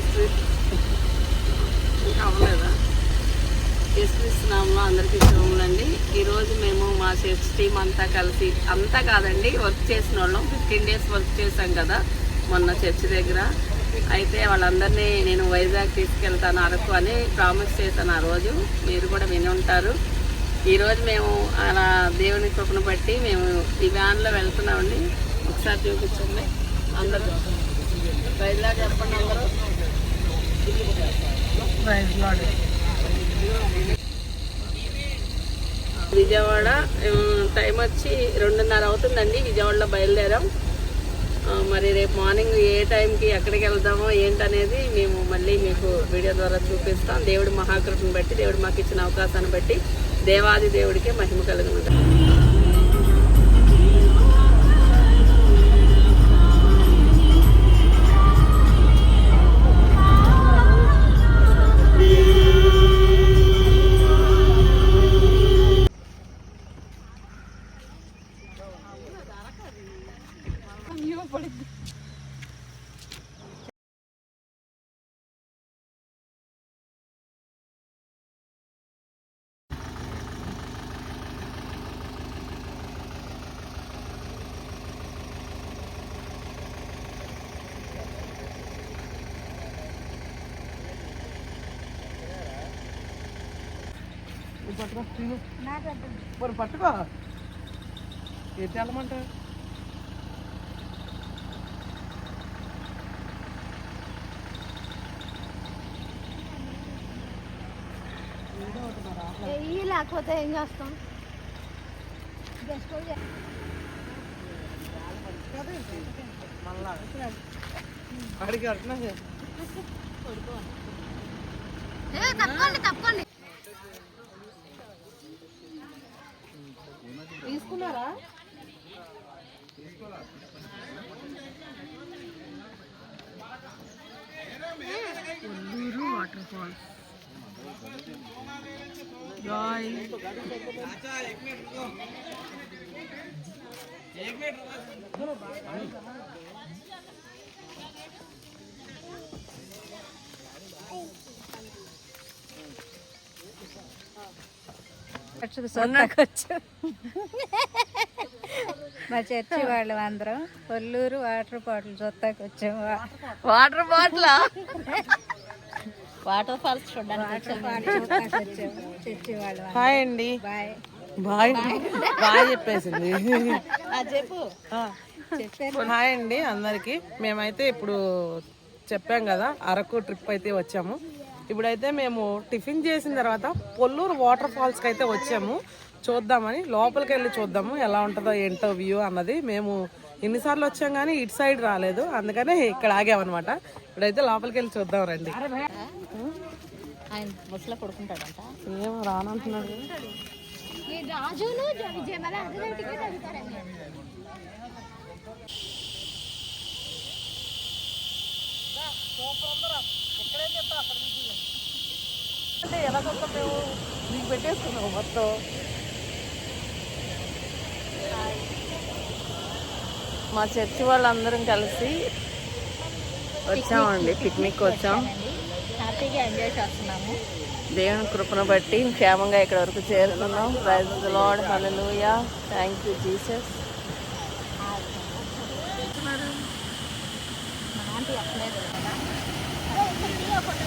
యేసు ఇంకా అవ్వలేదా? యేసుక్రీస్తునామంలో అందరికీ శుభములండి ఈరోజు మేము మా చర్చ్ టీం అంతా కలిసి అంతా కాదండి వర్క్ చేసిన వాళ్ళం. ఫిఫ్టీన్ డేస్ వర్క్ చేశాం కదా మొన్న చర్చ్ దగ్గర. అయితే వాళ్ళందరినీ నేను వైజాగ్ తీసుకెళ్తాను అరకు అని ప్రామిస్ చేశాను ఆ రోజు. మీరు కూడా విని ఉంటారు. ఈరోజు మేము అలా దేవుని కృపను బట్టి మేము ఈ వ్యాన్లో వెళ్తున్నామండి. ఒకసారి చూపించండి. అందరూ. వైజాగ్ చెప్పండి అందరూ. విజయవాడ టైం వచ్చి రెండున్నర అవుతుందండి. విజయవాడలో బయలుదేరాం. మరి రేపు మార్నింగ్ ఏ టైంకి ఎక్కడికి వెళ్దామో ఏంటనేది మేము మళ్ళీ మీకు వీడియో ద్వారా చూపిస్తాం. దేవుడి మహాకృపను బట్టి దేవుడు మాకు ఇచ్చిన అవకాశాన్ని బట్టి దేవాది దేవుడికి మహిమ కలుగును మరి పట్టుకో. ఏంటి వెళ్ళమంటే లేకపోతే ఏం చేస్తాం? మళ్ళా. అడిగి అట్లా తప్పండి తప్పండి. తీసుకున్నారా? కొల్లూరు వాటర్ ఫాల్స్ జాయ్ మా చర్చి వాళ్ళు అందరం కొల్లూరు వాటర్ బాటిల్ సొత్తాకి వచ్చాము వాటర్ బాటిల్? వాటర్ ఫాల్స్ చూడడానికి చర్చి వాళ్ళు హాయ్ అండి. బాయ్. బాయ్. బాయ్. చెప్పేసింది. చెప్పు. ఆ. హాయ్ అండి అందరికి. మేమైతే ఇప్పుడు చెప్పాం కదా అరకు ట్రిప్ అయితే వచ్చాము. ఇప్పుడైతే మేము టిఫిన్ చేసిన తర్వాత పొల్లూరు వాటర్ ఫాల్స్కి అయితే వచ్చాము. చూద్దామని లోపలికి వెళ్ళి చూద్దాము ఎలా ఉంటుందో ఏంటో వ్యూ అన్నది మేము ఎన్నిసార్లు వచ్చాం కానీ ఇటు సైడ్ రాలేదు. అందుకనే ఇక్కడ ఆగామన్నమాట. ఇప్పుడైతే లోపలికి వెళ్ళి చూద్దాం రండి. ఆయన బస్సులో పడుకుంటాడంట. ఏమో రానంటున్నాడు ఈ రాజును విజయమల టికెట్ అడుగుతారండి. అంటే ఎలా చూస్తాం మేము నీకు పెట్టేసుకున్నాము మొత్తం. మా చర్చి వాళ్ళందరం కలిసి వచ్చామండి పిక్నిక్ వచ్చాం. హ్యాపీగా ఎంజాయ్ చేస్తున్నాము. దేవుని కృపను బట్టి క్షేమంగా ఇక్కడ వరకు చేరుకున్నాం. Praise Lord hallelujah thank you Jesus aunty చెప్పలేదు కదా ఇదే బట్టి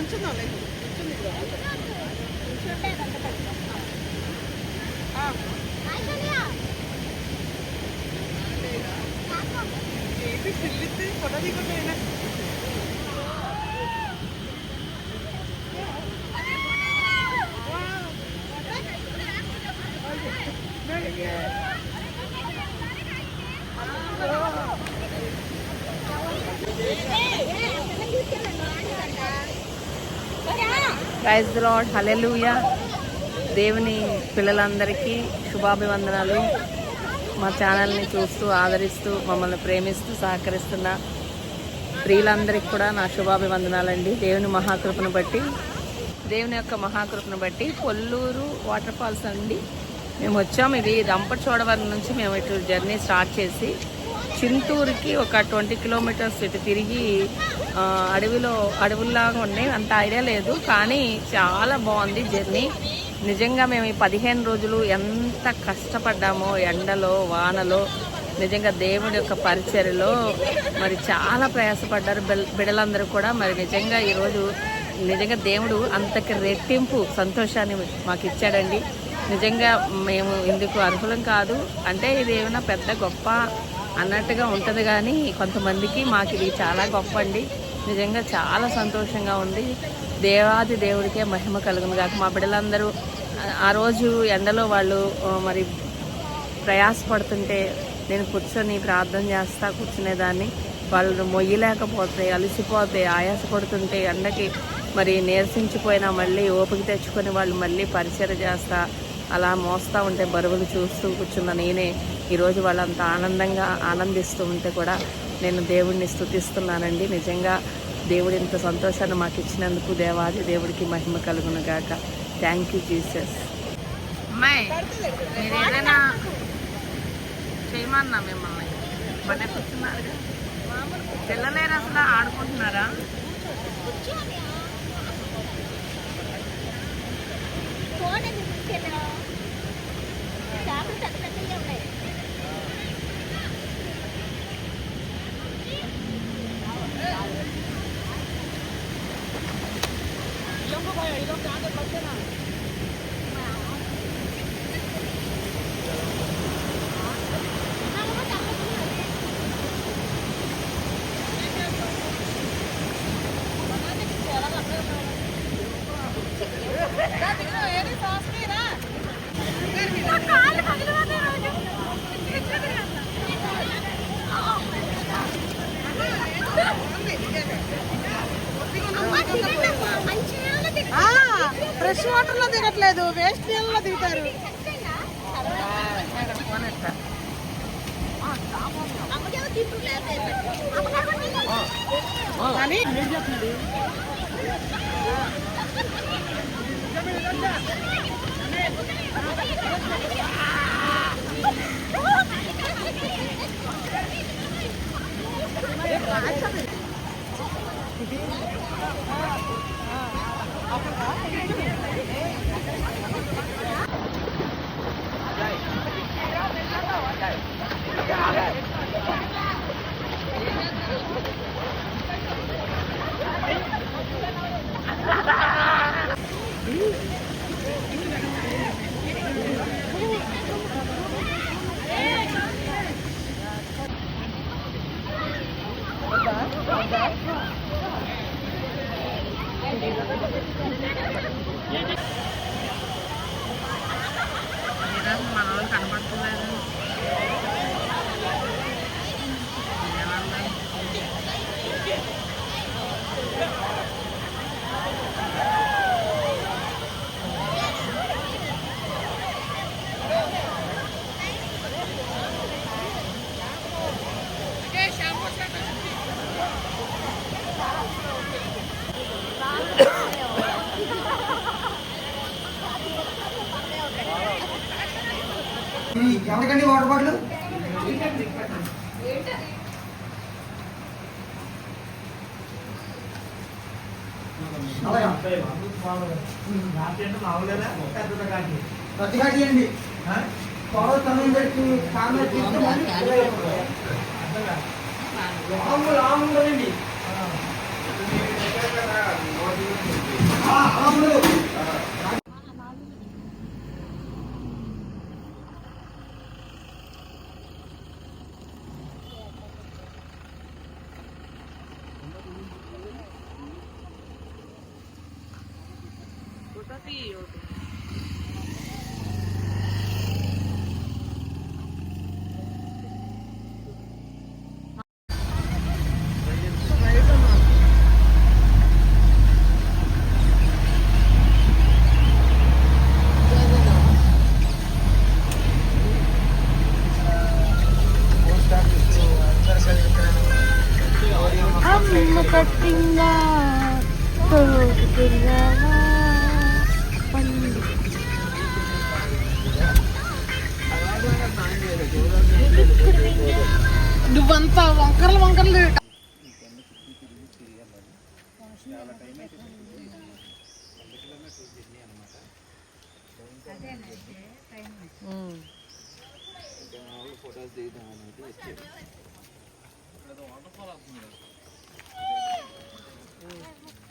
నుంచుందాంలే ఏంటి పిల్లిస్తే ఫోటో దిగుతాయినా Yeah. ప్రైజ్ లాడ్ హలెలుయ దేవుని పిల్లలందరికీ శుభాభివందనాలు. మా ఛానల్ని చూస్తూ ఆదరిస్తూ మమ్మల్ని ప్రేమిస్తూ సహకరిస్తున్న స్త్రీలందరికీ కూడా నా శుభాభివందనాలండి. దేవుని మహాకృపను బట్టి దేవుని యొక్క మహాకృపను బట్టి కొల్లూరు వాటర్ ఫాల్స్ అండి. మేము వచ్చాము ఇది రంపచోడవరం నుంచి మేము ఇటు జర్నీ స్టార్ట్ చేసి చింతూరుకి ఒక ట్వంటీ కిలోమీటర్స్ ఇటు తిరిగి అడవిలో అడవుల్లాగా ఉన్నాయి అంత ఐడియా లేదు. కానీ చాలా బాగుంది జర్నీ. నిజంగా మేము ఈ పదిహేను రోజులు ఎంత కష్టపడ్డామో ఎండలో వానలో నిజంగా దేవుడి యొక్క పరిచర్లో మరి చాలా ప్రయాసపడ్డారు బిల్- బిడ్డలందరూ కూడా. మరి నిజంగా ఈరోజు నిజంగా దేవుడు అంతకి రెట్టింపు సంతోషాన్ని మాకు ఇచ్చాడండి. నిజంగా మేము ఇందుకు అర్హులం కాదు. అంటే ఇది ఏమైనా పెద్ద గొప్ప అన్నట్టుగా ఉంటుంది కానీ కొంతమందికి మాకు ఇది చాలా గొప్ప అండి నిజంగా చాలా సంతోషంగా ఉంది. దేవాది దేవుడికే మహిమ కలుగును కాక మా బిడ్డలందరూ ఆ- రోజు ఎండలో వాళ్ళు మరి ప్రయాసపడుతుంటే నేను కూర్చొని ప్రార్థన చేస్తా కూర్చునేదాన్ని. వాళ్ళు మొయ్యలేకపోతే అలసిపోతే ఆయాసపడుతుంటే ఎండకి మరి నీరసించిపోయినా మళ్ళీ ఓపిక తెచ్చుకొని వాళ్ళు మళ్ళీ పరిచయం చేస్తా అలా మోస్తూ ఉంటే బరువులు చూస్తూ కూర్చున్న నేనే. ఈరోజు వాళ్ళంత ఆనందంగా ఆనందిస్తూ ఉంటే కూడా నేను దేవుడిని స్తుతిస్తున్నానండి. నిజంగా దేవుడు ఇంత సంతోషాన్ని మాకు ఇచ్చినందుకు దేవాది దేవుడికి మహిమ కలుగును గాక. థ్యాంక్ యూ జీసస్ అమ్మాయి మీరు ఏదైనా చేయమన్నా మిమ్మల్ని? బట్ట కూర్చున్నారు. పిల్లలేరు అసలు ఆడుకుంటున్నారా? ఫ్రెష్ వాటర్లో దిగట్లేదు వేస్ట్ నీళ్ళలో దిగుతారు కానీ మన వాళ్ళు కనపడుతున్నారు ఎవరికండి వాటర్ బాటిల్ అలాగా పెద్ద కాటియండి పొడవ తనం పెట్టి తీసుకుని లాంగ్ లాంగ్ ఉండదండి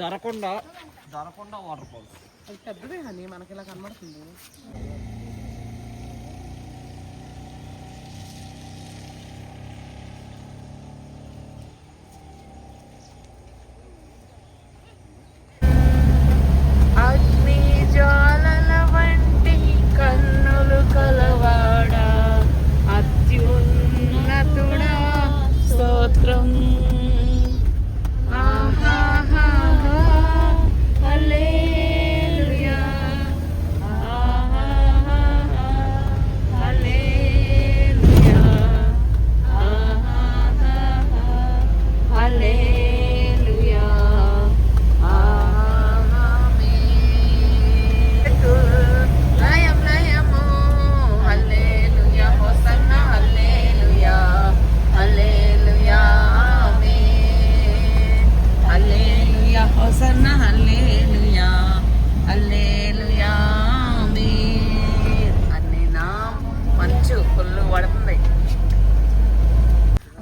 దొరకొండ దొరకొండ వాటర్ ఫాల్స్. అది పెద్దదే హనీ మనకి ఇలా కనబడుతుంది.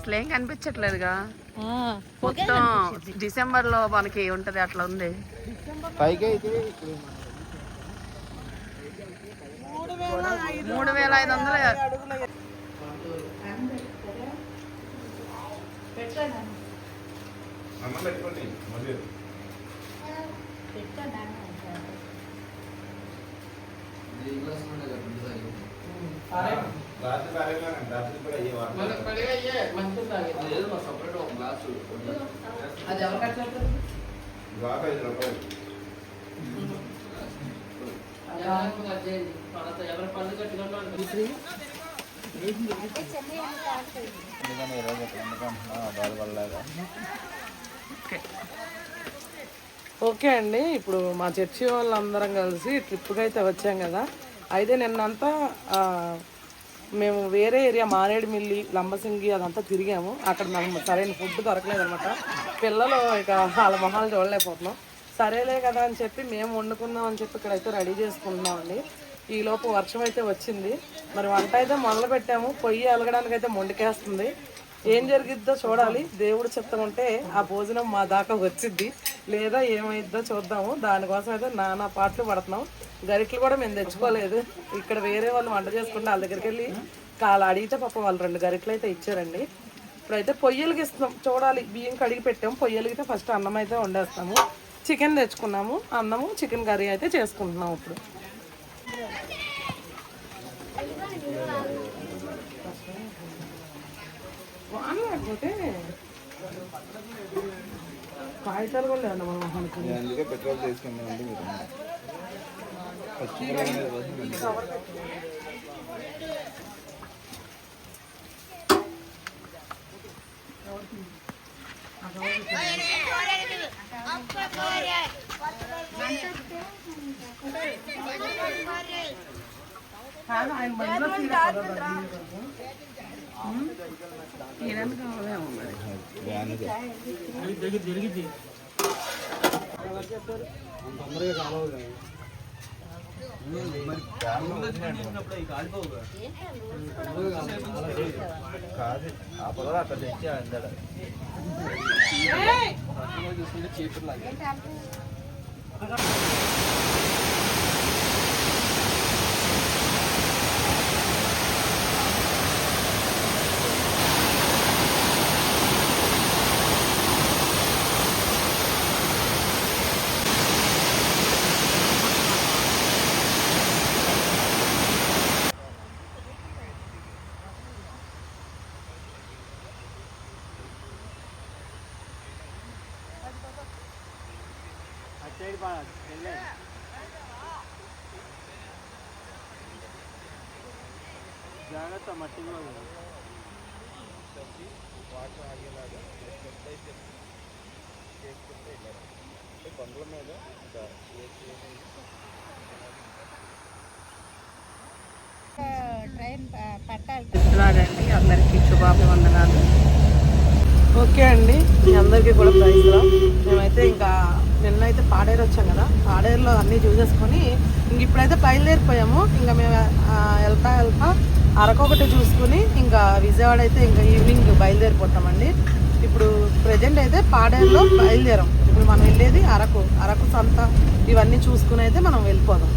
అసలు ఏం కనిపించట్లేదుగా మొత్తం డిసెంబర్లో మనకి ఉంటది అట్లా ఉంది. మూడు వేల ఐదు వందలు. అది ఎవరు కట్టారు ఓకే అండి ఇప్పుడు మా చర్చి వాళ్ళందరం కలిసి ట్రిప్కి అయితే వచ్చాం కదా. అయితే నిన్నంతా ఆ, మేము వేరే ఏరియా మారేడుమిల్లి లంబసింగి అదంతా తిరిగాము. అక్కడ నాకు సరైన ఫుడ్ దొరకలేదనమాట పిల్లలు ఇక వాళ్ళ మొహాలు చూడలేకపోతున్నాం. సరేలే కదా అని చెప్పి మేము వండుకుందాం అని చెప్పి ఇక్కడైతే రెడీ చేసుకుంటున్నామండి. ఈ లోపు వర్షం అయితే వచ్చింది. మరి వంట అయితే మొదలు పెట్టాము పొయ్యి అలగడానికి అయితే మొండికేస్తుంది. ఏం జరిగిద్దో చూడాలి. దేవుడు చిత్తం ఉంటే ఆ భోజనం మా దాకా వచ్చిద్ది. లేదా ఏమైద్దో చూద్దాము. దానికోసం అయితే నానా పాటలు పడుతున్నాం. గరిట్లు కూడా మేము తెచ్చుకోలేదు. ఇక్కడ వేరే వాళ్ళు వంట చేసుకుంటే వాళ్ళ దగ్గరికి వెళ్ళి కాలు అడిగితే పాపం వాళ్ళు రెండు గరిట్లు అయితే ఇచ్చారండి. ఇప్పుడైతే పొయ్యలకి ఇస్తున్నాం. చూడాలి. బియ్యం కడిగి పెట్టాము. పొయ్యలకి ఫస్ట్ అన్నం అయితే వండేస్తాము. చికెన్ తెచ్చుకున్నాము. అన్నము చికెన్ కర్రీ అయితే చేసుకుంటున్నాం ఇప్పుడు. వాన లేకపోతే కాగితాలు కూడా లేదన్న మన మొహానికి. నేను అందుకే పెట్రోల్ తీసుకున్నామండి మీరు ఆయన సీరియస్ కదా దాన్ని. ఈయనని కావాలేమో మరి వ్యాన్ ఇది. మరి వ్యాన్ కాదు ఆ పొలం అక్కడ తెచ్చి అందడ జాగ్రత్త మట్టిలో వాటర్ ఆగేలాగా చేసుకుంటే ఇలా ట్రైన్ ప- అందరికీ శుభాభివందనాలు. ఓకే అండి మీ అందరికీ కూడా ప్రైజ్లో. మేమైతే ఇంకా నిన్న అయితే పాడేరు వచ్చాం కదా పాడేరులో అన్నీ చూసేసుకొని ఇంక ఇప్పుడైతే బయలుదేరిపోయాము. ఇంకా మేము వెళ్తా వెళ్తా అరకొకటి చూసుకుని ఇంకా విజయవాడ అయితే ఇంకా ఈవినింగ్ బయలుదేరిపోతామండి. ఇప్పుడు ప్రజెంట్ అయితే పాడేరులో బయలుదేరాం. ఇప్పుడు మనం వెళ్ళేది అరకు. అరకు సంత ఇవన్నీ చూసుకుని అయితే మనం వెళ్ళిపోదాం.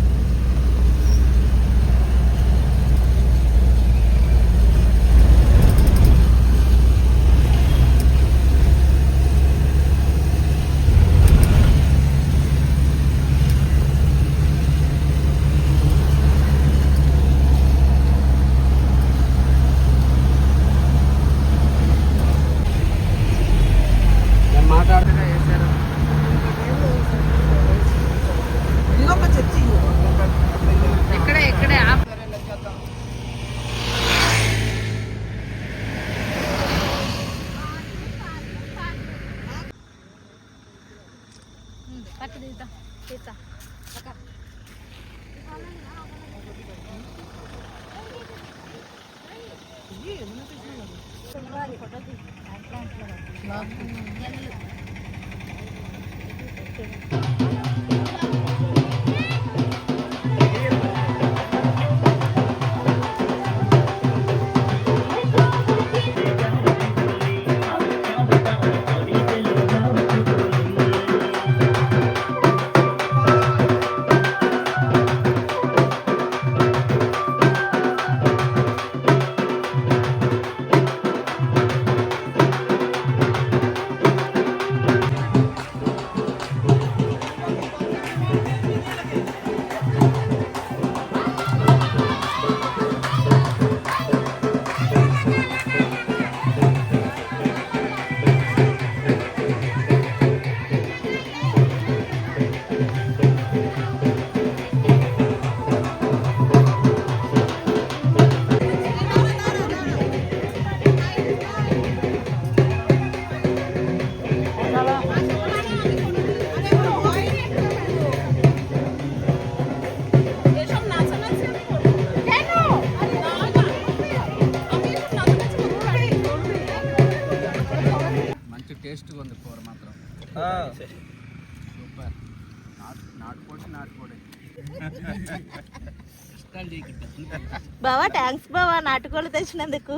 థ్యాంక్స్ బావా నాటుకోళ్ళు తెచ్చినందుకు.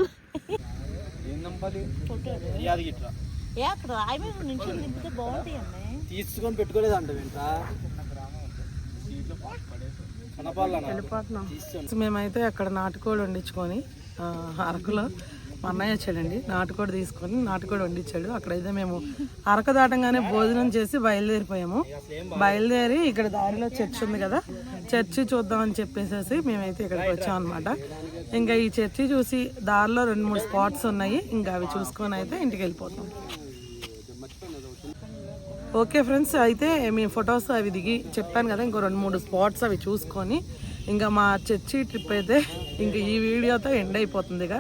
ఏం నంపాలి ఏ అక్కడ రాయి మీద నుంచి నింపితే బాగుంటాయి అమ్మాయి తీసుకొని పెట్టుకోలేదు అంట మేమైతే అక్కడ నాటుకోడి వండించుకొని అరకులో మా అన్నయ్య వచ్చాడండి. నాటుకోడి తీసుకొని నాటుకోడి వండించాడు. అక్కడైతే మేము అరక దాటంగానే భోజనం చేసి బయలుదేరిపోయాము. బయలుదేరి ఇక్కడ దారిలో చర్చ్ ఉంది కదా. చర్చి చూద్దామని చెప్పేసేసి మేమైతే ఇక్కడికి వచ్చాం అనమాట ఇంకా ఈ చర్చి చూసి దారిలో రెండు మూడు స్పాట్స్ ఉన్నాయి. ఇంకా అవి చూసుకొని అయితే ఇంటికి వెళ్ళిపోతాం. ఓకే ఫ్రెండ్స్ అయితే మీ ఫొటోస్ అవి దిగి చెప్పాను కదా ఇంకో రెండు మూడు స్పాట్స్ అవి చూసుకొని ఇంకా మా చర్చి ట్రిప్ అయితే ఇంకా ఈ వీడియోతో ఎండ్ అయిపోతుంది ఇక.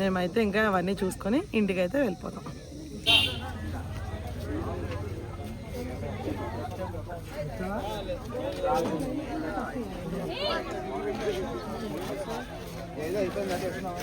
మేమైతే ఇంకా అవన్నీ చూసుకొని ఇంటికైతే వెళ్ళిపోతాం. ఏదో అయిపోయిందా చెప్తున్నావా